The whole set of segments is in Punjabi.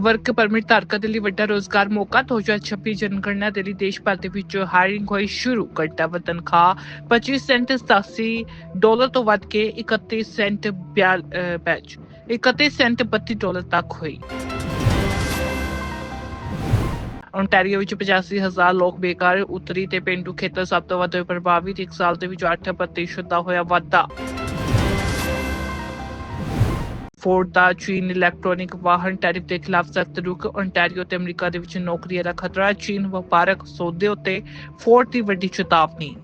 ਵਰਕ ਪਰਮਿਟ ਧਾਰਕਾਂ ਦੇ ਲਈ ਵੱਡਾ ਰੋਜ਼ਗਾਰ ਮੌਕਾ 2026 ਜਨਗਣਨਾ ਦੇ ਲਈ ਦੇਸ਼ ਭਰ ਦੇ ਵਿੱਚ ਹਾਇਰਿੰਗ ਹੋਈ ਸ਼ੁਰੂ, ਘੰਟਾ ਤਨਖਾਹ 25 ਸੈਂਟ 87 ਡਾਲਰ ਤੋਂ ਵੱਧ ਕੇ 31 ਸੈਂਟ 31 ਸੈਂਟ 32 ਡਾਲਰ ਤੱਕ ਹੋਈ। ਓਨਟਾਰੀਓ ਵਿੱਚ 85000 ਲੋਕ ਬੇਕਾਰ, ਉਤਰੀ ਤੇ ਪਿੰਡੂ ਖੇਤਰ ਸਭ ਤੋਂ ਵੱਧ ਪ੍ਰਭਾਵਿਤ, ਇੱਕ ਸਾਲ ਦੇ ਵਿੱਚ 8% ਦਾ ਹੋਇਆ ਵਾਧਾ। ਫੋਰਡ ਦਾ ਚੀਨ ਇਲੈਕਟ੍ਰੋਨਿਕ ਵਾਹਨ ਟੈਰਿਫ ਦੇ ਖਿਲਾਫ ਸਖਤ ਰੁਖ ਓਨਟਾਰੀਓ ਤੇ ਅਮਰੀਕਾ ਦੇ ਵਿੱਚ ਨੌਕਰੀਆਂ ਦਾ ਖਤਰਾ, ਚੀਨ ਵਪਾਰਕ ਸੌਦੇ ਉੱਤੇ ਫੋਰਡ ਦੀ ਵੱਡੀ ਚੇਤਾਵਨੀ।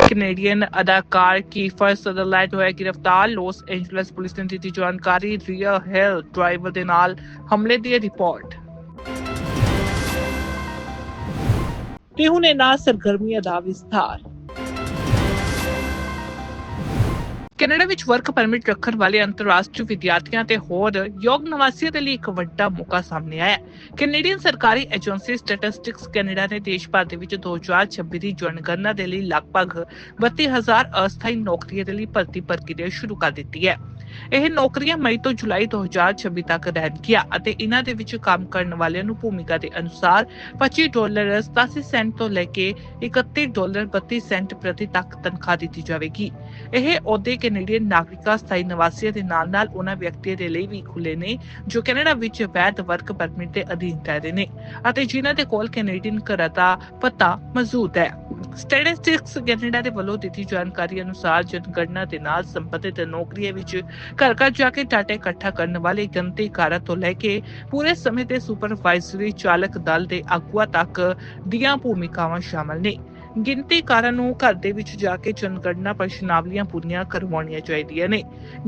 ਕੈਨੇਡੀਅਨ ਅਦਾਕਾਰ ਕੀਫਰ ਸਦਰਲੈਂਡ ਹੋਇਆ ਗ੍ਰਿਫਤਾਰ, ਲਾਸ ਐਂਜਲਸ ਪੁਲਿਸ ਨੇ ਦਿੱਤੀ ਜਾਣਕਾਰੀ ਰੀਅਲ ਹੈਲ ਡਰਾਈਵਰ ਦੇ ਨਾਲ ਹਮਲੇ ਦੀ ਰਿਪੋਰਟ। ਤੇ ਹੁਣ ਇਹਨਾਂ ਸਰਗਰਮੀਆਂ ਦਾ ਵਿਸਥਾਰ। ਕੈਨੇਡਾ ਵਿੱਚ ਵਰਕ ਪਰਮਿਟ ਰੱਖਣ ਵਾਲੇ ਅੰਤਰਰਾਸ਼ਟਰੀ ਵਿਦਿਆਰਥੀਆਂ ਤੇ ਹੋਰ ਯੋਗ ਨਿਵਾਸੀਆਂ ਦੇ ਲਈ ਇੱਕ ਵੱਡਾ ਮੌਕਾ ਸਾਹਮਣੇ ਆਇਆ। ਹੈ ਕੈਨੇਡੀਅਨ ਸਰਕਾਰੀ ਏਜੰਸੀ ਸਟੈਟਿਸਟਿਕਸ ਕੈਨੇਡਾ ਨੇ ਦੇਸ਼ ਭਰ ਦੇ ਵਿੱਚ 2026 ਦੀ ਜਨਗਣਨਾ ਦੇ ਲਈ ਲਗਭਗ 32000 ਅਸਥਾਈ ਨੌਕਰੀਆਂ ਦੇ ਲਈ ਭਰਤੀ ਪ੍ਰਕਿਰਿਆ ਸ਼ੁਰੂ ਕਰ ਦਿੱਤੀ ਹੈ। ਇਹ ਨੌਕਰੀਆਂ ਮਈ ਤੋਂ ਜੁਲਾਈ 2026 ਤੱਕ ਰਹਿਣਗੀਆਂ ਅਤੇ ਇਹਨਾਂ ਦੇ ਵਿੱਚ ਕੰਮ ਕਰਨ ਵਾਲਿਆਂ ਨੂੰ ਭੂਮਿਕਾ ਦੇ ਅਨੁਸਾਰ 25 ਡਾਲਰ 87 ਸੈਂਟ ਤੋਂ ਲੈ ਕੇ 31 ਡਾਲਰ 32 ਸੈਂਟ ਪ੍ਰਤੀ ਤੱਕ ਤਨਖਾਹ ਦਿੱਤੀ ਜਾਵੇਗੀ। ਇਹ ਅਹੁਦੇ ਕੈਨੇਡੀਅਨ ਨਾਗਰਿਕਾਂ, ਸਥਾਈ ਨਿਵਾਸੀਆਂ ਦੇ ਨਾਲ-ਨਾਲ ਉਹਨਾਂ ਵਿਅਕਤੀਆਂ ਦੇ ਲਈ ਵੀ ਖੁੱਲੇ ਨੇ, ਜੋ ਕੈਨੇਡਾ ਵਿੱਚ ਵੈਧ ਵਰਕ ਪਰਮਿਟ ਦੇ ਅਧੀਨ ਰਹਿੰਦੇ ਨੇ ਅਤੇ ਜਿਨ੍ਹਾਂ ਦੇ ਕੋਲ ਕੈਨੇਡੀਅਨ ਘਰ ਪਤਾ ਮੌਜੂਦ ਹੈ। ਸਟੈਟਿਸਟਿਕਸ ਕੈਨੇਡਾ ਦੇ ਵੱਲੋਂ ਦਿੱਤੀ ਜਾਣਕਾਰੀ ਅਨੁਸਾਰ ਜਨਗਣਨਾ ਦੇ ਨਾਲ ਸੰਬੰਧਿਤ ਨੌਕਰੀਆਂ ਵਿੱਚ ਘਰ ਘਰ ਜਾ ਕੇ ਡਾਟਾ ਇਕੱਠਾ ਕਰਨ ਵਾਲੇ ਗਿਣਤੀਕਾਰਾਂ ਤੋਂ ਲੈ ਕੇ ਪੂਰੇ ਸਮੇਂ ਦੇ ਸੁਪਰਵਾਈਜ਼ਰੀ ਚਾਲਕ ਦਲ ਦੇ ਆਗੂਆਂ ਤੱਕ ਦੀਆਂ ਭੂਮਿਕਾਵਾਂ ਸ਼ਾਮਲ ਨੇ। ਗਿਣਤੀਕਾਰਾਂ ਨੂੰ ਘਰ ਦੇ ਵਿੱਚ ਜਾ ਕੇ ਜਨਗਣਨਾ ਪ੍ਰਸ਼ਨਾਵਲੀਆਂ ਪੂਰੀਆਂ ਕਰਵਾਉਣੀਆਂ ਚਾਹੀਦੀਆਂ ਨੇ।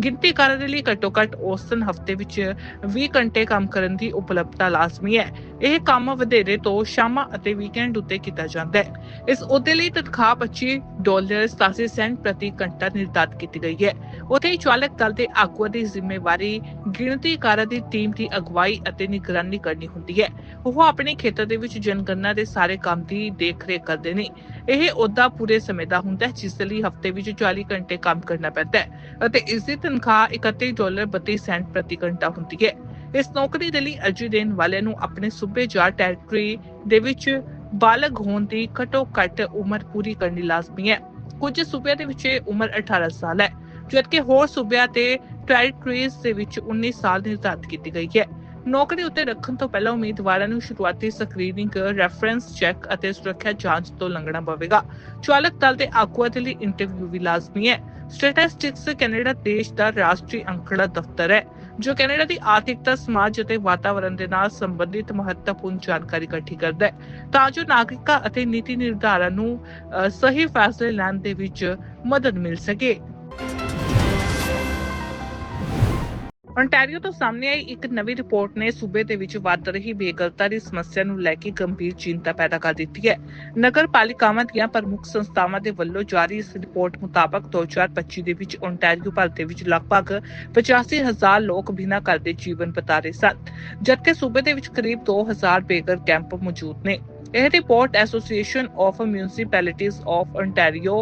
ਗਿਣਤੀਕਾਰਾਂ ਦੇ ਲਈ ਘੱਟੋ ਘੱਟ ਔਸਤਨ ਹਫ਼ਤੇ ਵਿੱਚ 20 ਘੰਟੇ ਕੰਮ ਕਰਨ ਦੀ ਉਪਲਬਧਤਾ ਲਾਜ਼ਮੀ ਹੈ। ਇਹ ਕੰਮ ਵਧੇਰੇ ਤੋਂ ਸ਼ਾਮਾਂ ਅਤੇ ਵੀਕਐਂਡ ਉੱਤੇ ਕੀਤਾ ਜਾਂਦਾ ਹੈ। ਇਸ ਅਹੁਦੇ ਲਈ ਤਨਖਾਹ 25 ਡਾਲਰ 87 ਸੈਂਟ ਪ੍ਰਤੀ ਘੰਟਾ ਨਿਰਧਾਰਤ ਕੀਤੀ ਗਈ ਹੈ। ਉੱਥੇ ਹੀ ਚਾਲਕ ਦਲ ਦੇ ਆਗੂਆਂ ਦੀ ਜ਼ਿੰਮੇਵਾਰੀ ਗਿਣਤੀ ਕਾਰਾਂ ਦੀ ਟੀਮ ਦੀ ਅਗਵਾਈ ਅਤੇ ਨਿਗਰਾਨੀ ਕਰਨੀ ਹੁੰਦੀ ਹੈ। ਉਹ ਆਪਣੇ ਖੇਤਰ ਦੇ ਵਿੱਚ ਜਨਗਣਨਾ ਦੇ ਸਾਰੇ ਕੰਮ ਦੀ ਦੇਖਰੇਖ ਕਰਦੇ ਨੇ। ਇਹ ਅਹੁਦਾ ਪੂਰੇ ਸਮੇਂ ਦਾ ਹੁੰਦਾ ਹੈ, ਜਿਸ ਲਈ ਹਫ਼ਤੇ ਵਿੱਚ 40 ਘੰਟੇ ਕੰਮ ਕਰਨਾ ਪੈਂਦਾ ਹੈ ਅਤੇ ਇਸ ਦੀ ਤਨਖਾਹ 31 ਡਾਲਰ 32 ਸੈਂਟ ਪ੍ਰਤੀ ਘੰਟਾ ਹੁੰਦੀ ਹੈ। ਇਸ ਨੌਕਰੀ ਦੇ ਲਈ ਅਰਜ਼ੀ ਦੇਣ ਵਾਲਿਆਂ ਨੂੰ ਆਪਣੇ ਸੂਬੇ ਜਾਂ ਟੈਰੀਟਰੀ ਦੇ ਵਿੱਚ ਬਾਲਗ ਹੋਣ ਦੀ ਘੱਟੋ ਘੱਟ ਉਮਰ ਪੂਰੀ ਕਰਨੀ ਲਾਜ਼ਮੀ ਹੈ। ਕੁਝ ਸੂਬਿਆਂ ਦੇ ਵਿੱਚ ਇਹ ਉਮਰ 18 ਸਾਲ ਹੈ, ਜਦਕਿ ਹੋਰ ਸੂਬਿਆਂ ਤੇ ਟੈਰੀਟਰੀਜ਼ ਦੇ ਵਿੱਚ 19 ਸਾਲ ਨਿਰਧਾਰਤ ਕੀਤੀ ਗਈ ਹੈ। ਨੌਕਰੀ ਉੱਤੇ ਰੱਖਣ ਤੋਂ ਪਹਿਲਾਂ ਉਮੀਦਵਾਰਾਂ ਨੂੰ ਸ਼ੁਰੂਆਤੀ ਸਕਰੀਨਿੰਗ, ਰੈਫਰੈਂਸ ਚੈੱਕ ਅਤੇ ਸੁਰੱਖਿਆ ਜਾਂਚ ਤੋਂ ਲੰਘਣਾ ਪਵੇਗਾ। ਚਾਲਕ ਦਲ ਦੇ ਆਗੂਆਂ ਦੇ ਲਈ ਇੰਟਰਵਿਊ ਵੀ ਲਾਜ਼ਮੀ ਹੈ। ਸਟੈਟਿਸਟਿਕਸ ਕੈਨੇਡਾ ਦੇਸ਼ ਦਾ ਰਾਸ਼ਟਰੀ ਅੰਕੜਾ ਦਫ਼ਤਰ ਹੈ, ਜੋ ਕੈਨੇਡਾ ਦੀ ਆਰਥਿਕਤਾ, ਸਮਾਜ ਅਤੇ ਵਾਤਾਵਰਣ ਦੇ ਨਾਲ ਸੰਬੰਧਿਤ ਮਹੱਤਵਪੂਰਨ ਜਾਣਕਾਰੀ ਇਕੱਠੀ ਕਰਦਾ ਹੈ। ਤਾਂ ਜੋ ਨਾਗਰਿਕਾਂ ਅਤੇ ਨੀਤੀ ਨਿਰਧਾਰਨ ਨੂੰ ਸਹੀ ਫੈਸਲੇ ਲੈਣ ਦੇ ਵਿੱਚ ਮਦਦ ਮਿਲ ਸਕੇ। Ontario ਤੋਂ ਸਾਹਮਣੇ ਆਈ ਇੱਕ ਨਵੀਂ ਰਿਪੋਰਟ ਨੇ ਸੂਬੇ ਦੇ ਵਿੱਚ ਵੱਧ ਰਹੀ ਬੇਗਲਤਾ ਦੀ ਸਮੱਸਿਆ ਨੂੰ ਲੈ ਕੇ ਗੰਭੀਰ ਚਿੰਤਾ ਪੈਦਾ ਕਰ ਦਿੱਤੀ ਹੈ। ਨਗਰ ਪਾਲਿਕਾਵਾਂ ਦੀਆਂ ਪ੍ਰਮੁੱਖ ਸੰਸਥਾਵਾਂ ਦੇ ਵੱਲੋਂ ਜਾਰੀ ਇਸ ਰਿਪੋਰਟ ਮੁਤਾਬਕ 2025 ਦੇ ਵਿੱਚ ontario ਭਰ ਦੇ ਵਿੱਚ ਲਗਭਗ 85000 ਲੋਕ ਬਿਨਾਂ ਘਰ ਦੇ ਜੀਵਨ ਬਿਤਾ ਰਹੇ ਸਨ, ਜਦਕਿ ਸੂਬੇ ਦੇ ਵਿੱਚ ਕਰੀਬ 2000 ਬੇਘਰ ਕੈਂਪ ਮੌਜੂਦ ਨੇ। ਇਹ report association of municipalities of Ontario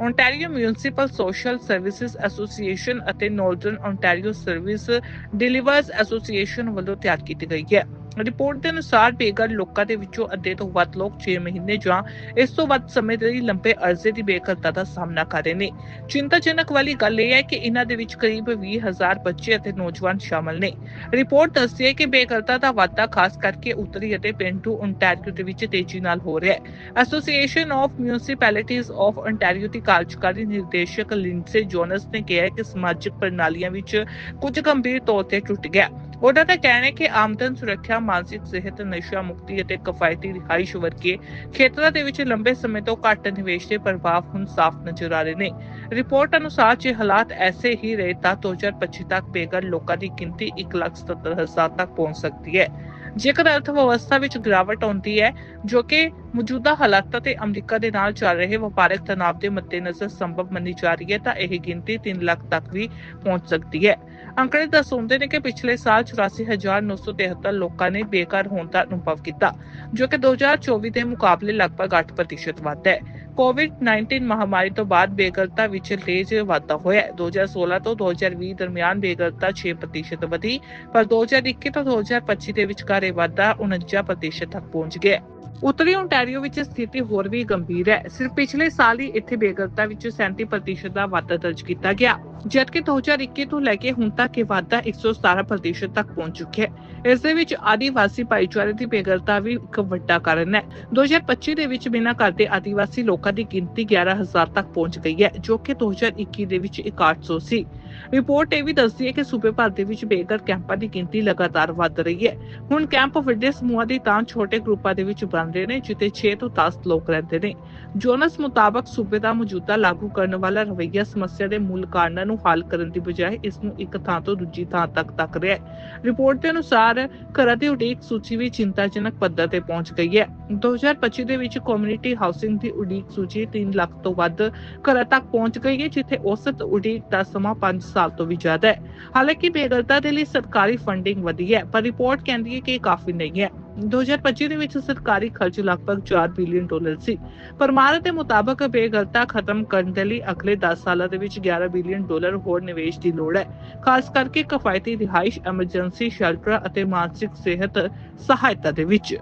Ontario municipal social services association ਅਤੇ northern Ontario service deliverers association ਵੱਲੋਂ ਤਿਆਰ ਕੀਤੀ ਗਈ ਹੈ ਰਿਪੋਰਟ ਦੇ ਅਨੁਸਾਰ ਬੇਘਰ ਲੋਕਾਂ ਦੇ ਵਿੱਚੋਂ ਅੱਧੇ ਤੋਂ ਵੱਧ ਲੋਕ 6 ਮਹੀਨੇ ਜਾਂ ਇਸ ਤੋਂ ਵੱਧ ਸਮੇਂ ਦੇ ਲਈ ਲੰਬੇ ਅਰਜ਼ੇ ਦੀ ਬੇਘਰਤਾ ਦਾ ਸਾਹਮਣਾ ਕਰ ਰਹੇ ਨੇ। ਚਿੰਤਾਜਨਕ ਵਾਲੀ ਗੱਲ ਇਹ ਹੈ ਕਿ ਇਹਨਾਂ ਦੇ ਵਿੱਚ ਕਰੀਬ 20000 ਬੱਚੇ ਅਤੇ ਨੌਜਵਾਨ ਸ਼ਾਮਲ ਨੇ। ਰਿਪੋਰਟ ਦੱਸਦੀ ਹੈ ਕਿ ਬੇਘਰਤਾ ਦਾ ਵਾਧਾ ਖਾਸ ਕਰਕੇ ਉੱਤਰੀ ਅਤੇ ਪੇਂਡੂ ontario ਦੇ ਵਿੱਚ ਤੇਜ਼ੀ ਨਾਲ ਹੋ ਰਿਹਾ ਹੈ। Association of municipalities of ontario ਦੀ ਕਾਰਜਕਾਰੀ ਨਿਰਦੇਸ਼ਕ ਲਿੰਡਸੇ ਜੋਨਸ ਨੇ ਕਿਹਾ ਕਿ ਸਮਾਜਿਕ ਪ੍ਰਣਾਲੀਆਂ ਵਿੱਚ ਕੁਝ ਗੰਭੀਰ ਤੌਰ ਤੇ ਟੁੱਟ ਗਿਆ। ਉਹਨਾਂ ਦਾ ਕਹਿਣਾ ਹੈ ਕਿ ਆਮਦਨ ਸੁਰੱਖਿਆ ਮਾਨਸਿਕ ਸਿਹਤ ਨਸ਼ਾ ਮੁਕਤੀ ਅਤੇ ਕਿਫਾਇਤੀ ਰਿਹਾਇਸ਼ ਵਰਗੇ ਖੇਤਰਾਂ ਦੇ ਵਿੱਚ ਲੰਬੇ ਸਮੇਂ ਤੋਂ ਘੱਟ ਨਿਵੇਸ਼ ਦੇ ਪ੍ਰਭਾਵ ਹੁਣ ਸਾਫ਼ ਨਜ਼ਰ ਆ ਰਹੇ ਨੇ। ਰਿਪੋਰਟ ਅਨੁਸਾਰ ਜੇ ਹਾਲਾਤ ਐਸੇ ਹੀ ਰਹੇ ਤਾਂ 2025 ਤੱਕ ਬੇਘਰ ਲੋਕਾਂ ਦੀ ਗਿਣਤੀ 1,77,000 ਤੱਕ ਪਹੁੰਚ ਸਕਦੀ ਹੈ। ਜੇਕਰ ਅਰਥ ਵਿਵਸਥਾ ਵਿੱਚ ਗਿਰਾਵਟ ਆਉਂਦੀ ਹੈ, ਜੋ ਕਿ ਮੌਜੂਦਾ ਹਾਲਾਤਾਂ ਤੇ ਅਮਰੀਕਾ ਦੇ ਨਾਲ ਚੱਲ ਰਹੇ ਵਪਾਰਕ ਤਣਾਅ ਦੇ ਮੱਦੇਨਜ਼ਰ ਸੰਭਵ ਮੰਨੀ ਜਾ ਰਹੀ ਹੈ, ਤਾਂ ਇਹ ਗਿਣਤੀ 3 ਲੱਖ ਤੱਕ ਵੀ ਪਹੁੰਚ ਸਕਦੀ ਹੈ। ਅੰਕੜੇ ਦਰਸਾਉਂਦੇ ਨੇ ਕਿ ਪਿਛਲੇ ਸਾਲ 84973 ਲੋਕਾਂ ਨੇ ਬੇਕਾਰ ਹੋਣ ਦਾ ਅਨੁਭਵ ਕੀਤਾ, ਜੋ ਕਿ 2024 ਦੇ ਮੁਕਾਬਲੇ ਲਗਭਗ 8% ਵੱਧ ਹੈ। ਕੋਵਿਡ-19 ਮਹਾਮਾਰੀ ਤੋਂ ਬਾਅਦ ਬੇਗਰਤਾ ਵਿੱਚ ਤੇਜ਼ ਵਾਧਾ ਹੋਇਆ ਹੈ। 2016 ਤੋਂ 2020 ਦਰਮਿਆਨ ਬੇਗਰਤਾ 6% ਵਧੀ, ਪਰ 2021 ਤੋਂ 2025 ਦੇ ਵਿਚਕਾਰ ਇਹ ਵਾਧਾ 49% ਤੱਕ ਪਹੁੰਚ ਗਿਆ ਉੱਤਰੀ ਓਨਟਾਰੀਓ ਵਿੱਚ ਸਥਿਤੀ ਹੋਰ ਵੀ ਗੰਭੀਰ ਹੈ। ਸਿਰਫ ਪਿਛਲੇ ਸਾਲ ਹੀ ਇੱਥੇ ਬੇਗਰਤਾ ਵਿੱਚ 37% ਦਾ ਵਾਧਾ ਦਰਜ ਕੀਤਾ ਗਿਆ, ਜਦਕਿ 2021 ਤੋਂ ਲੈ ਕੇ ਹੁਣ ਤੱਕ ਇਹ ਵਾਧਾ 117% ਤੱਕ ਪਹੁੰਚ ਚੁੱਕਿਆ ਹੈ। ਇਸ ਦੇ ਵਿੱਚ ਆਦੀਵਾਸੀ ਭਾਈਚਾਰੇ ਦੀ ਬੇਗਰਤਾ ਵੀ ਇੱਕ ਵੱਡਾ ਕਾਰਨ ਹੈ। 2025 ਦੇ ਵਿੱਚ ਬਿਨਾਂ ਘਰ ਦੇ ਆਦੀਵਾਸੀ ਲੋਕਾਂ ਲੋਕਾਂ ਦੀ ਗਿਣਤੀ 11000 ਤੱਕ ਪਹੁੰਚ ਗਈ ਹੈ, ਜੋ ਕਿ 2021 ਦੇ ਵਿੱਚ 6100 ਸੀ। ਰਿਪੋਰਟ ਇਹ ਵੀ ਦੱਸਦੀ ਹੈ ਕਿ ਸੂਬੇ ਭਰ ਦੇ ਵਿੱਚ ਬੇਘਰ ਕੈਂਪਾਂ ਦੀ ਗਿਣਤੀ ਲਗਾਤਾਰ ਵੱਧ ਰਹੀ ਹੈ। ਹੁਣ ਕੈਂਪ ਵੱਡੇ ਸਮੂਹਾਂ ਦੀ ਤਾਂ ਛੋਟੇ ਗਰੁੱਪਾਂ ਦੇ ਵਿੱਚ ਬਣ ਰਹੇ ਨੇ, ਜਿੱਥੇ 6 ਤੋਂ 10 ਲੋਕ ਰਹਿੰਦੇ ਨੇ। ਜੋਨਸ ਮੁਤਾਬਕ ਸੂਬੇ ਦਾ ਮੌਜੂਦਾ ਲਾਗੂ ਕਰਨ ਵਾਲਾ ਰਵੱਈਆ ਸਮੱਸਿਆ ਦੇ ਮੂਲ ਕਾਰਨਾਂ ਨੂੰ ਹੱਲ ਕਰਨ ਦੀ ਬਜਾਏ ਇਸ ਨੂੰ ਇੱਕ ਥਾਂ ਤੋਂ ਦੂਜੀ ਥਾਂ ਤੱਕ ਤੱਕ ਰਿਹਾ ਹੈ। ਰਿਪੋਰਟ ਦੇ ਅਨੁਸਾਰ ਘਰਾਂ ਦੀ ਉਡੀਕ ਸੂਚੀ ਵੀ ਚਿੰਤਾਜਨਕ ਪੱਧਰ ਤੇ ਪਹੁੰਚ ਗਈ ਹੈ। 2025 ਦੇ ਵਿੱਚ ਕਮਿਊਨਿਟੀ ਹਾਊਸਿੰਗ ਦੀ ਉਡੀਕ ਸੂਚੀ 3 ਲੱਖ ਤੋਂ ਵੱਧ ਘਰਾਂ ਤੱਕ ਪਹੁੰਚ ਗਈ ਹੈ, ਜਿੱਥੇ ਔਸਤ ਉਡੀਕ ਦਾ ਸਮਾਂ 5 ਸਾਲ ਤੋਂ ਵੀ ਜ਼ਿਆਦਾ ਹੈ। ਹਾਲਾਂਕਿ ਬੇਗਰਤਾ ਦੇ ਲਈ ਸਰਕਾਰੀ ਫੰਡਿੰਗ ਵਧੀ ਹੈ, ਪਰ ਰਿਪੋਰਟ ਕਹਿੰਦੀ ਹੈ ਕਿ ਇਹ ਕਾਫੀ ਨਹੀਂ ਹੈ। 2025 ਦੇ ਵਿੱਚ ਸਰਕਾਰੀ ਖਰਚ ਲਗਭਗ 4 ਬਿਲੀਅਨ ਡਾਲਰ ਸੀ। ਪਰਮਾਰ ਦੇ ਮੁਤਾਬਕ ਬੇਗਰਤਾ ਖਤਮ ਕਰਨ ਦੇ ਲਈ ਅਗਲੇ 10 ਸਾਲਾਂ ਦੇ ਵਿੱਚ 11 ਬਿਲੀਅਨ ਡਾਲਰ ਹੋਰ ਨਿਵੇਸ਼ ਦੀ ਲੋੜ ਹੈ। ਖਾਸ ਕਰਕੇ ਕਿਫਾਇਤੀ ਰਿਹਾਇਸ਼ ਐਮਰਜੈਂਸੀ ਸ਼ੈਲਟਰ ਅਤੇ ਮਾਨਸਿਕ ਸਿਹਤ ਸਹਾਇਤਾ ਦੇ ਵਿੱਚ।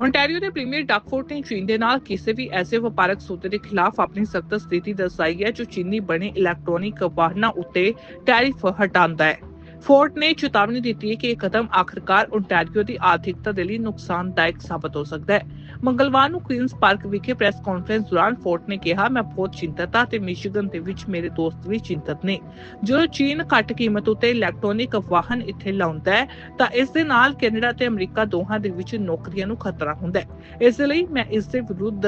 Ontario ਦੇ ਪ੍ਰੀਮੀਅਰ ਡਾਕਫੋਰਟ ਨੇ ਚੀਨ ਦੇ ਨਾਲ ਕਿਸੇ ਵੀ ਐਸੇ ਵਪਾਰਕ ਸੌਦੇ ਦੇ ਖਿਲਾਫ ਆਪਣੀ ਸਖਤ ਸਥਿਤੀ ਦਰਸਾਈ ਹੈ ਜੋ ਚੀਨੀ ਬਣੇ ਇਲੈਕਟ੍ਰੋਨਿਕ ਵਾਹਨਾਂ ਉੱਤੇ ਟੈਰਿਫ ਹਟਾਉਂਦਾ ਹੈ। ਫੋਰਟ ਨੇ ਚੇਤਾਵਨੀ ਦਿੱਤੀ ਹੈ ਕਿ ਇਹ ਕਦਮ ਆਖਰਕਾਰ ontario ਦੀ ਆਰਥਿਕਤਾ ਦੇ ਲਈ ਨੁਕਸਾਨਦਾਇਕ ਸਾਬਤ ਹੋ ਸਕਦਾ ਹੈ। ਮੰਗਲਵਾਰ ਨੂੰ ਕੁਈਨਸ ਪਾਰਕ ਵਿਖੇ ਪ੍ਰੈਸ ਕਾਨਫਰੰਸ ਦੌਰਾਨ ਫੋਰਟ ਨੇ ਕਿਹਾ, ਮੈਂ ਬਹੁਤ ਚਿੰਤਤ ਹਾਂ ਤੇ ਮਿਸ਼ੀਗਨ ਦੇ ਵਿੱਚ ਮੇਰੇ ਦੋਸਤ ਵੀ ਚਿੰਤਤ ਨੇ। ਜਦੋਂ ਚੀਨ ਘੱਟ ਕੀਮਤ ਉਤੇ ਇਲੈਕਟ੍ਰੋਨਿਕ ਵਾਹਨ ਇੱਥੇ ਲਾਉਂਦਾ ਹੈ, ਤਾਂ ਇਸ ਦੇ ਨਾਲ ਕੈਨੇਡਾ ਤੇ ਅਮਰੀਕਾ ਦੋਹਾਂ ਦੇ ਵਿੱਚ ਨੌਕਰੀਆਂ ਨੂੰ ਖਤਰਾ ਹੁੰਦਾ ਹੈ। ਇਸ ਲਈ ਮੈਂ ਇਸ ਦੇ ਵਿਰੁੱਧ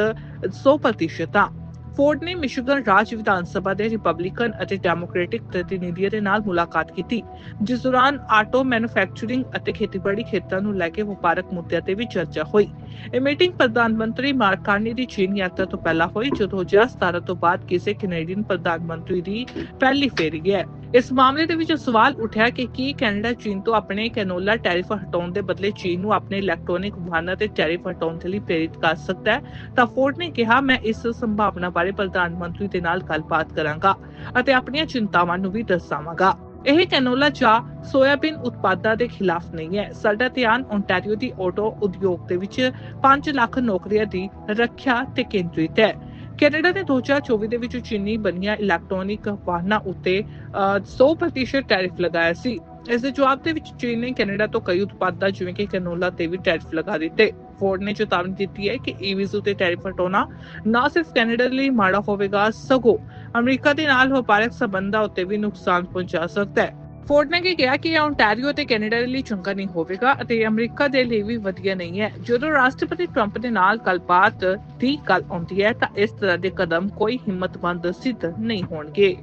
100% ਹਾਂ। ਫੋਰਡ ਨੇ ਮਿਸ਼ੀਗਨ ਰਾਜ ਵਿਧਾਨ ਸਭਾ ਦੇ ਰਿਪਬਲਿਕਨ ਅਤੇ ਡੈਮੋਕ੍ਰੈਟਿਕ ਪ੍ਰਤੀਨਿਧੀਆਂ ਦੇ ਨਾਲ ਮੁਲਾਕਾਤ ਕੀਤੀ, ਜਿਸ ਦੌਰਾਨ ਆਟੋ ਮੈਨੂਫੈਕਚਰਿੰਗ ਅਤੇ ਖੇਤੀਬਾੜੀ ਖੇਤਰਾਂ ਨੂੰ ਲੈ ਕੇ ਵਪਾਰਕ ਮੁੱਦਿਆਂ ਤੇ ਵੀ ਚਰਚਾ ਹੋਈ। ਇਹ ਮੀਟਿੰਗ ਪ੍ਰਧਾਨ ਮੰਤਰੀ ਮਾਰਕ ਕਾਰਨੀ ਦੀ ਚੀਨ ਯਾਤਰਾ ਤੋਂ ਪਹਿਲਾਂ ਹੋਈ, ਜਦੋਂ 2017 ਤੋਂ ਬਾਅਦ ਕਿਸੇ ਕੈਨੇਡੀਅਨ ਪ੍ਰਧਾਨ ਮੰਤਰੀ ਦੀ ਪਹਿਲੀ ਫੇਰੀ ਹੈ ਇਸ ਮਾਮਲੇ ਦੇ ਵਿੱਚ ਸਵਾਲ ਉੱਠਿਆ ਕਿ ਕੀ ਕੈਨੇਡਾ ਚੀਨ ਤੋਂ ਆਪਣੇ ਕੈਨੋਲਾ ਟੈਰਿਫ ਹਟਾਉਣ ਦੇ ਬਦਲੇ ਚੀਨ ਨੂੰ ਆਪਣੇ ਇਲੈਕਟ੍ਰੋਨਿਕ ਵਾਹਨਾਂ ਤੇ ਟੈਰਿਫ ਹਟਾਉਣ ਦੇ ਲਈ ਪ੍ਰੇਰਿਤ ਕਰ ਸਕਦਾ ਹੈ? ਤਾਂ ਫੋਰਡ ਨੇ ਕਿਹਾ, ਮੈਂ ਇਸ ਸੰਭਾਵਨਾ ਬਾਰੇ ਪ੍ਰਧਾਨ ਮੰਤਰੀ ਦੇ ਨਾਲ ਗੱਲਬਾਤ ਕਰਾਂਗਾ ਅਤੇ ਆਪਣੀਆਂ ਚਿੰਤਾਵਾਂ ਨੂੰ ਵੀ ਦਰਸਾਵਾਂਗਾ। ਇਹ ਕੈਨੋਲਾ ਚਾਹ ਸੋਇਆਬੀਨ ਉਤਪਾਦਾਂ ਦੇ ਖਿਲਾਫ ਨਹੀਂ ਹੈ। ਸਾਡਾ ਧਿਆਨ ਓਨਟਾਰੀਓ ਦੀ ਆਟੋ ਉਦਯੋਗ ਦੇ ਵਿੱਚ 5 ਲੱਖ ਨੌਕਰੀਆਂ ਦੀ ਰੱਖਿਆ ਤੇ ਕੇਂਦਰਿਤ ਹੈ। ਕੈਨੇਡਾ ਨੇ 2024 ਦੇ ਵਿੱਚ ਚੀਨੀ ਬਣੀਆਂ ਇਲੈਕਟ੍ਰੋਨਿਕ ਵਾਹਨਾਂ ਉੱਤੇ ਅਹ, 100% ਟੈਰਿਫ ਲਗਾਇਆ ਸੀ। ਇਸ ਦੇ ਜਵਾਬ ਦੇ ਵਿੱਚ ਚੀਨ ਨੇ ਕੈਨੇਡਾ ਤੋਂ ਕਈ ਉਤਪਾਦਾਂ ਜਿਵੇਂ ਕਿ ਕੈਨੋਲਾ ਤੇ ਵੀ ਟੈਰਿਫ ਲਗਾ ਦਿੱਤੇ। ਫੋਰਡ ਨੇ ਚੇਤਾਵਨੀ ਦਿੱਤੀ ਹੈ ਕਿ ਈਵੀਜ਼ ਉਤੇ ਟੈਰਿਫ ਹਟਾਉਣਾ ਨਾ ਸਿਰਫ ਕੈਨੇਡਾ ਲਈ ਮਾੜਾ ਹੋਵੇਗਾ, ਸਗੋਂ ਅਮਰੀਕਾ ਦੇ ਨਾਲ ਵਪਾਰਕ ਸਬੰਧਾਂ ਉੱਤੇ ਵੀ ਨੁਕਸਾਨ ਪਹੁੰਚਾ ਸਕਦਾ ਹੈ। ਫੋਰਡ ਨੇ ਕਿਹਾ ਕਿ ਇਹ ਓਨਟਾਰੀਓ ਤੇ ਕੈਨੇਡਾ ਲਈ ਚੰਗਾ ਨਹੀਂ ਹੋਵੇਗਾ ਅਤੇ ਅਮਰੀਕਾ ਦੇ ਲਈ ਵੀ ਵਧੀਆ ਨਹੀਂ ਹੈ। ਜਦੋਂ ਰਾਸ਼ਟਰਪਤੀ ਟਰੰਪ ਦੇ ਨਾਲ ਗੱਲਬਾਤ ਦੀ ਗੱਲ ਆਉਂਦੀ ਹੈ ਤਾਂ ਇਸ ਤਰ੍ਹਾਂ ਦੇ ਕਦਮ ਕੋਈ ਹਿੰਮਤਮੰਦ ਸਿੱਧ ਨਹੀਂ ਹੋਣਗੇ।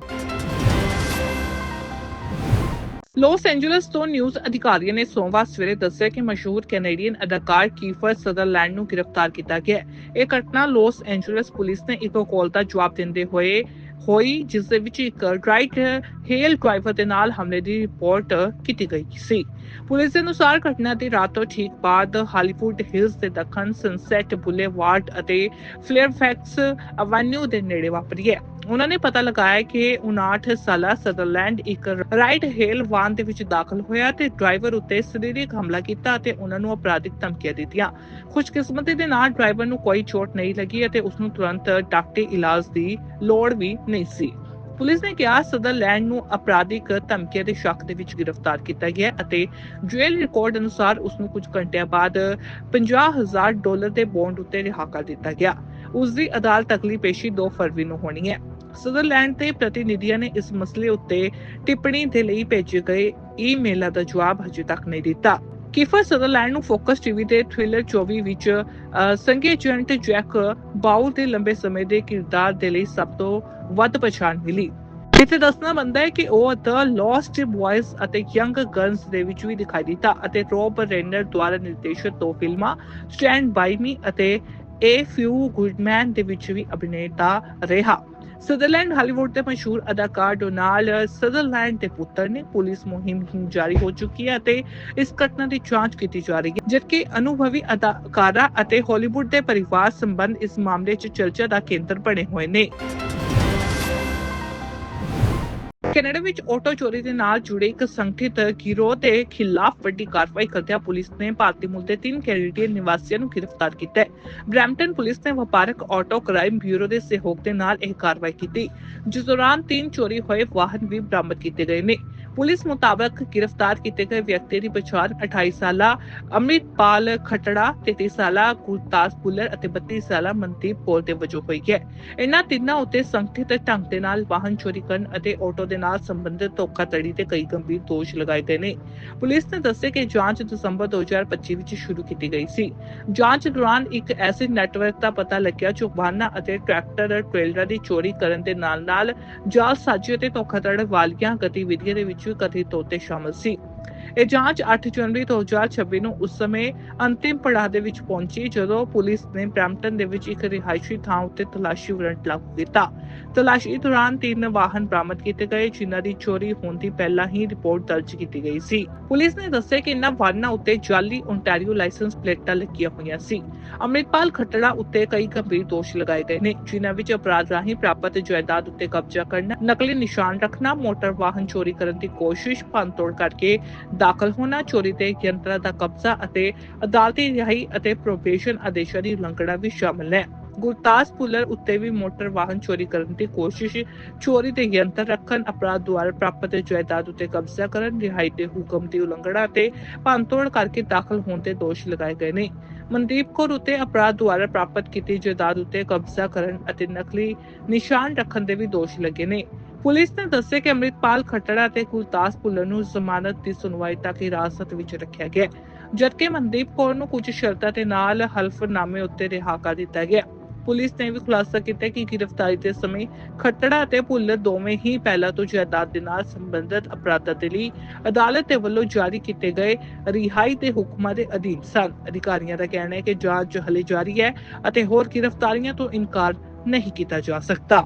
ਲਾਸ ਐਂਜਲਸ ਤੋਂ ਨਿਊਜ਼ ਅਧਿਕਾਰੀਆਂ ਨੇ ਸੋਮਵਾਰ ਸਵੇਰੇ ਦੱਸਿਆ ਕਿ ਮਸ਼ਹੂਰ ਕੈਨੇਡੀਅਨ ਅਦਾਕਾਰ ਕੀਫਰ ਸਦਰਲੈਂਡ ਨੂੰ ਗ੍ਰਿਫਤਾਰ ਕੀਤਾ ਗਿਆ ਹੈ। ਇਹ ਘਟਨਾ ਲਾਸ ਐਂਜਲਸ ਪੁਲਿਸ ਨੇ ਇੱਕ ਕਾਲ ਦਾ ਜਵਾਬ ਦਿੰਦੇ ਹੋਏ ਹੋਈ, ਜਿਸ ਦੇ ਵਿੱਚ ਇੱਕ ਰਾਈਟ ਹੇਲ ਡਰਾਈਵਰ ਦੇ ਨਾਲ ਹਮਲੇ ਦੀ ਰਿਪੋਰਟ ਕੀਤੀ ਗਈ ਸੀ ਪੁਲਿਸ ਦੇ ਅਨੁਸਾਰ ਘਟਨਾ ਦੀ ਰਾਤ ਤੋਂ ਠੀਕ ਬਾਅਦ ਹਾਲੀਵੁੱਡ ਹਿਲਸ ਦੇ ਦੱਖਣ ਸਨਸੈਟ ਬੁਲੇਵਾਰਡ ਅਤੇ ਫਲੇਅਰਫੈਕਸ ਐਵੇਨਿਊ ਦੇ ਨੇੜੇ ਵਾਪਰੀ ਹੈ ਉਹਨਾਂ ਨੇ ਪਤਾ ਲਗਾਇਆ ਕਿ 59 ਸਾਲਾ ਸਦਰਲੈਂਡ ਇੱਕ ਰਾਈਟ ਹੇਲ ਵਾਨ ਦੇ ਵਿੱਚ ਦਾਖਲ ਹੋਇਆ ਤੇ ਡਰਾਈਵਰ ਉੱਤੇ ਸਰੀਰਕ ਹਮਲਾ ਕੀਤਾ ਅਤੇ ਉਹਨਾਂ ਨੂੰ ਅਪਰਾਧਿਕ ਧਮਕੀਆਂ ਦਿੱਤੀਆਂ। ਖੁਸ਼ਕਿਸਮਤੀ ਦੇ ਨਾਲ ਡਰਾਈਵਰ ਨੂੰ ਕੋਈ ਚੋਟ ਨਹੀਂ ਲੱਗੀ ਅਤੇ ਉਸ ਨੂੰ ਤੁਰੰਤ ਡਾਕਟਰੀ ਇਲਾਜ ਦੀ ਲੋੜ ਵੀ ਨਹੀਂ ਸੀ। ਪੁਲਿਸ ਨੇ ਕਿਹਾ, ਸਦਰਲੈਂਡ ਨੂੰ ਅਪਰਾਧਿਕ ਧਮਕੀਆਂ ਦੇ ਸ਼ੱਕ ਦੇ ਵਿੱਚ ਗ੍ਰਿਫਤਾਰ ਕੀਤਾ ਗਿਆ ਅਤੇ ਜੁਐਲ ਰਿਕਾਰਡ ਅਨੁਸਾਰ ਉਸ ਨੂੰ ਕੁਝ ਘੰਟਿਆਂ ਬਾਅਦ 50000 ਡਾਲਰ ਦੇ ਬੌਂਡ ਉੱਤੇ ਰਿਹਾ ਕਰ ਦਿੱਤਾ ਗਿਆ। ਉਸ ਦੀ ਅਦਾਲਤ ਅਗਲੀ ਪੇਸ਼ੀ 2 ਫਰਵਰੀ ਨੂੰ ਹੋਣੀ ਹੈ। ਸਦਰਲੈਂਡ ਦੇ ਪ੍ਰਤੀਨਿਧੀਆਂ ਨੇ ਇਸ ਮਸਲੇ ਉੱਤੇ ਟਿੱਪਣੀ ਦੇ ਲਈ ਭੇਜੇ ਗਏ ਈਮੇਲਾਂ ਦਾ ਜਵਾਬ ਹਜੇ ਤੱਕ ਨਹੀਂ ਦਿੱਤਾ। ਕੀਫਰ ਸਦਰਲੈਂਡ ਨੂੰ ਫੋਕਸ ਟੀਵੀ ਦੇ ਥ੍ਰਿਲਰ 24 ਵਿੱਚ ਅਹ, ਏਜੰਟ ਜੈਕ ਬਾਉਲ ਦੇ ਲੰਬੇ ਸਮੇਂ ਦੇ ਕਿਰਦਾਰ ਦੇ ਲਈ ਸਭ ਤੋਂ ਵੱਧ ਪਛਾਣ ਮਿਲੀ। ਇੱਥੇ ਦੱਸਣਾ ਬੰਦਾ ਹੈ ਕਿ ਉਹ ਦ ਲੌਸਟ ਬॉयਜ਼ ਅਤੇ ਯੰਗ ਗਰਲਸ ਦੇ ਵਿੱਚ ਵੀ ਦਿਖਾਈ ਦਿੱਤਾ ਅਤੇ ਰੋਬ ਰੇਨਰ ਦੁਆਰਾ ਨਿਰਦੇਸ਼ਿਤ ਦੋ ਫਿਲਮਾਂ ਸਟੈਂਡ ਬਾਈ ਮੀ ਅਤੇ ਏ ਫਿਊ ਗੁੱਡਮੈਨ ਦੇ ਵਿੱਚ ਵੀ ਅਭਿਨੇਤਾ ਰਿਹਾ। ਸਦਰਲੈਂਡ ਹਾਲੀਵੁੱਡ ਦੇ ਮਸ਼ਹੂਰ ਅਦਾਕਾਰ ਡੋਨਾਲਡ ਸਦਰਲੈਂਡ ਦੇ ਪੁੱਤਰ ਨੇ ਪੁਲਿਸ ਮੁਹਿੰਮ ਹੁਣ ਜਾਰੀ ਹੋ ਚੁੱਕੀ ਹੈ ਅਤੇ ਇਸ ਘਟਨਾ ਦੀ ਜਾਂਚ ਕੀਤੀ ਜਾ ਰਹੀ ਹੈ, ਜਦਕਿ ਅਨੁਭਵੀ ਅਦਾਕਾਰਾ ਅਤੇ ਹਾਲੀਵੁੱਡ ਦੇ ਪਰਿਵਾਰ ਸੰਬੰਧ ਇਸ ਮਾਮਲੇ 'ਚ ਚਰਚਾ ਦਾ ਕੇਂਦਰ ਬਣੇ ਹੋਏ ਨੇ। ਕੈਨੇਡਾ ਵਿੱਚ ਆਟੋ ਚੋਰੀ ਦੇ ਨਾਲ ਜੁੜੇ ਇੱਕ ਸੰਗਠਿਤ ਗਿਰੋਹ ਦੇ ਖਿਲਾਫ ਵੱਡੀ ਕਾਰਵਾਈ ਕਰਦਿਆਂ ਪੁਲਿਸ ਨੇ ਭਾਰਤੀ ਮੁੱਲ ਦੇ ਤਿੰਨ ਕੈਨੇਡੀਅਨ ਨਿਵਾਸੀਆਂ ਨੂੰ ਗ੍ਰਿਫਤਾਰ ਕੀਤਾ ਹੈ। ਬ੍ਰੈਂਪਟਨ ਪੁਲਿਸ ਨੇ ਵਪਾਰਕ ਆਟੋ ਕ੍ਰਾਈਮ ਬਿਊਰੋ ਦੇ ਸਹਿਯੋਗ ਦੇ ਨਾਲ ਇਹ ਕਾਰਵਾਈ ਕੀਤੀ, ਜਿਸ ਦੌਰਾਨ ਤਿੰਨ ਚੋਰੀ ਹੋਏ ਵਾਹਨ ਵੀ ਬਰਾਮਦ ਕੀਤੇ ਗਏ ਨੇ। ਪੁਲਿਸ ਮੁਤਾਬਕ ਗ੍ਰਿਫਤਾਰ ਕੀਤੇ ਗਏ ਵਿਅਕਤੀ ਦੀ ਪਛਾਣ 28 ਸਾਲਾ ਅਮਰਿਤਪਾਲ ਖਟੜਾ 33 ਸਾਲਾ ਗੁਰਦਾਸ ਪੁੱਲਰ ਅਤੇ 32 ਸਾਲਾ ਮਨਦੀਪ ਪੌਲ ਦੇ ਵਜੋਂ ਹੋਈ ਹੈ। ਇਹਨਾਂ ਤਿੰਨਾਂ ਉੱਤੇ ਸੰਗਠਿਤ ਢੰਗ ਦੇ ਨਾਲ ਵਾਹਨ ਚੋਰੀ ਕਰਨ ਅਤੇ ਆਟੋ ਦੇ ਨਾਲ ਸੰਬੰਧਿਤ ਧੋਖਾਧੜੀ ਤੇ ਕਈ ਗੰਭੀਰ ਦੋਸ਼ ਲਗਾਏ ਗਏ ਨੇ। ਪੁਲਿਸ ਨੇ ਦੱਸਿਆ ਕਿ ਜਾਂਚ ਦਸੰਬਰ 2025 ਵਿੱਚ ਸ਼ੁਰੂ ਕੀਤੀ ਗਈ ਸੀ। ਜਾਂਚ ਦੌਰਾਨ ਇੱਕ ਐਸੇ ਨੈਟਵਰਕ ਦਾ ਪਤਾ ਲੱਗਿਆ ਜੋ ਵਾਹਨਾਂ ਅਤੇ ਟਰੈਕਟਰ, ਟ੍ਰੇਲਰਾਂ ਦੀ ਚੋਰੀ ਕਰਨ ਦੇ ਨਾਲ-ਨਾਲ ਜਾਲ ਜਾਲਸਾਜ਼ੀ ਅਤੇ ਧੋਖਾਧੜੀ ਵਾਲੀਆਂ ਗਤੀਵਿਧੀਆਂ ਦੇ ਵਿੱਚ ਵੀ ਕਥਿਤ ਤੌਰ ਤੇ ਸ਼ਾਮਲ ਸੀ। ਇਹ ਜਾਂਚ 8 ਜਨਵਰੀ 2026 ਨੂੰ ਉਸ ਸਮੇਂ ਅੰਤਿਮ ਪੜਾਅ ਦੇ ਵਿੱਚ ਪਹੁੰਚੀ, ਜਦੋਂ ਪੁਲਿਸ ਨੇ ਬ੍ਰੈਂਪਟਨ ਦੇ ਵਿੱਚ ਇੱਕ ਰਿਹਾਇਸ਼ੀ ਥਾਂ ਉੱਤੇ ਤਲਾਸ਼ੀ ਵਾਰੰਟ ਲਾਗੂ ਕੀਤਾ। ਤਲਾਸ਼ੀ ਦੌਰਾਨ ਤਿੰਨ ਵਾਹਨ ਬਰਾਮਦ ਕੀਤੇ ਗਏ, ਜਿਨ੍ਹਾਂ ਦੀ ਚੋਰੀ ਹੋਣ ਦੀ ਪਹਿਲਾਂ ਹੀ ਰਿਪੋਰਟ ਦਰਜ ਕੀਤੀ ਗਈ ਸੀ। ਪੁਲਿਸ ਨੇ ਦੱਸਿਆ ਕਿ ਇਨ੍ਹਾਂ ਵਾਹਨਾਂ ਉੱਤੇ ਜਾਲੀ ਓਨਟਾਰੀਓ ਲਾਇਸੈਂਸ ਪਲੇਟਾਂ ਲੱਗੀਆਂ ਹੋਈਆਂ ਸੀ। ਅੰਮ੍ਰਿਤਪਾਲ ਖੱਟੜਾ ਉੱਤੇ ਕਈ ਗੰਭੀਰ ਦੋਸ਼ ਲਗਾਏ ਗਏ ਨੇ, ਜਿਨ੍ਹਾਂ ਵਿੱਚ ਅਪਰਾਧ ਰਾਹੀਂ ਪ੍ਰਾਪਤ ਜਾਇਦਾਦ ਉੱਤੇ ਕਬਜ਼ਾ ਕਰਨਾ, ਨਕਲੀ ਨਿਸ਼ਾਨ ਰੱਖਣਾ, ਮੋਟਰ ਵਾਹਨ ਚੋਰੀ ਕਰਨ ਦੀ ਕੋਸ਼ਿਸ਼ ਭੰਨਤੋੜ ਕਰਕੇ ਦਾਖਲ ਹੋਣਾ, ਚੋਰੀ ਦੇ ਯੰਤਰਾਂ ਦਾ ਕਬਜ਼ਾ ਅਤੇ ਅਦਾਲਤੀ ਰਿਹਾਈ ਅਤੇ ਪ੍ਰੋਬੇਸ਼ਨ ਆਦੇਸ਼ਾਂ ਦੀ ਉਲੰਘਣਾ ਵੀ ਸ਼ਾਮਲ ਹੈ। ਗੁਰਦਾਸ ਪੁੱਲਰ ਉੱਤੇ ਵੀ ਮੋਟਰ ਵਾਹਨ ਚੋਰੀ ਕਰਨ ਦੀ ਕੋਸ਼ਿਸ਼, ਚੋਰੀ ਦੇ ਯੰਤਰ ਰੱਖਣ, ਅਪਰਾਧ ਦੁਆਰਾ ਪ੍ਰਾਪਤ ਜਾਇਦਾਦ ਉੱਤੇ ਕਬਜ਼ਾ ਕਰਨ, ਰਿਹਾਈ ਦੇ ਹੁਕਮ ਦੀ ਉਲੰਘਣਾ ਤੇ ਭੰਨਤੋੜ ਕਰਕੇ ਦਾਖਲ ਹੋਣ ਦੇ ਦੋਸ਼ ਲਗਾਏ ਗਏ ਨੇ। ਮਨਦੀਪ ਕੌਰ ਉੱਤੇ ਅਪਰਾਧ ਦੁਆਰਾ ਪ੍ਰਾਪਤ ਕੀਤੀ ਜਾਇਦਾਦ ਉੱਤੇ ਕਬਜ਼ਾ ਕਰਨ ਅਤੇ ਨਕਲੀ ਨਿਸ਼ਾਨ ਰੱਖਣ ਦੇ ਵੀ ਦੋਸ਼ ਲੱਗੇ ਨੇ। ਪੁਲਿਸ ਨੇ ਦੱਸਿਆ ਕਿ ਅੰਮ੍ਰਿਤਪਾਲ ਖੱਟੜਾ ਤੇ ਗੁਰਦਾਸ ਪੁੱਲਰ ਨੂੰ ਜ਼ਮਾਨਤ ਦੀ ਸੁਣਵਾਈ ਤੱਕ ਹਿਰਾਸਤ ਵਿੱਚ ਰੱਖਿਆ ਗਿਆ ਜਦਕਿ ਮਨਦੀਪ ਕੌਰ ਨੂੰ ਕੁਝ ਸ਼ਰਤਾਂ ਦੇ ਨਾਲ ਹਲਫਨਾਮੇ ਉੱਤੇ ਰਿਹਾ ਕਰ ਦਿੱਤਾ ਗਿਆ ਪੁਲਿਸ ਨੇ ਵੀ ਖੁਲਾਸਾ ਕੀਤਾ ਕਿ ਗ੍ਰਿਫਤਾਰੀ ਦੇ ਸਮੇਂ ਖੱਟੜਾ ਅਤੇ ਭੁੱਲਰ ਦੋਵੇਂ ਹੀ ਪਹਿਲਾਂ ਤੋਂ ਜਾਇਦਾਦ ਦੇ ਨਾਲ ਸੰਬੰਧਿਤ ਅਪਰਾਧਾਂ ਦੇ ਲਈ ਅਦਾਲਤ ਦੇ ਵੱਲੋਂ ਜਾਰੀ ਕੀਤੇ ਗਏ ਰਿਹਾਈ ਦੇ ਹੁਕਮਾਂ ਦੇ ਅਧੀਨ ਸਨ। ਅਧਿਕਾਰੀਆਂ ਦਾ ਕਹਿਣਾ ਹੈ ਕਿ ਜਾਂਚ ਹਲੇ ਜਾਰੀ ਹੈ ਅਤੇ ਹੋਰ ਗ੍ਰਿਫਤਾਰੀਆਂ ਤੋਂ ਇਨਕਾਰ ਨਹੀਂ ਕੀਤਾ ਜਾ ਸਕਦਾ।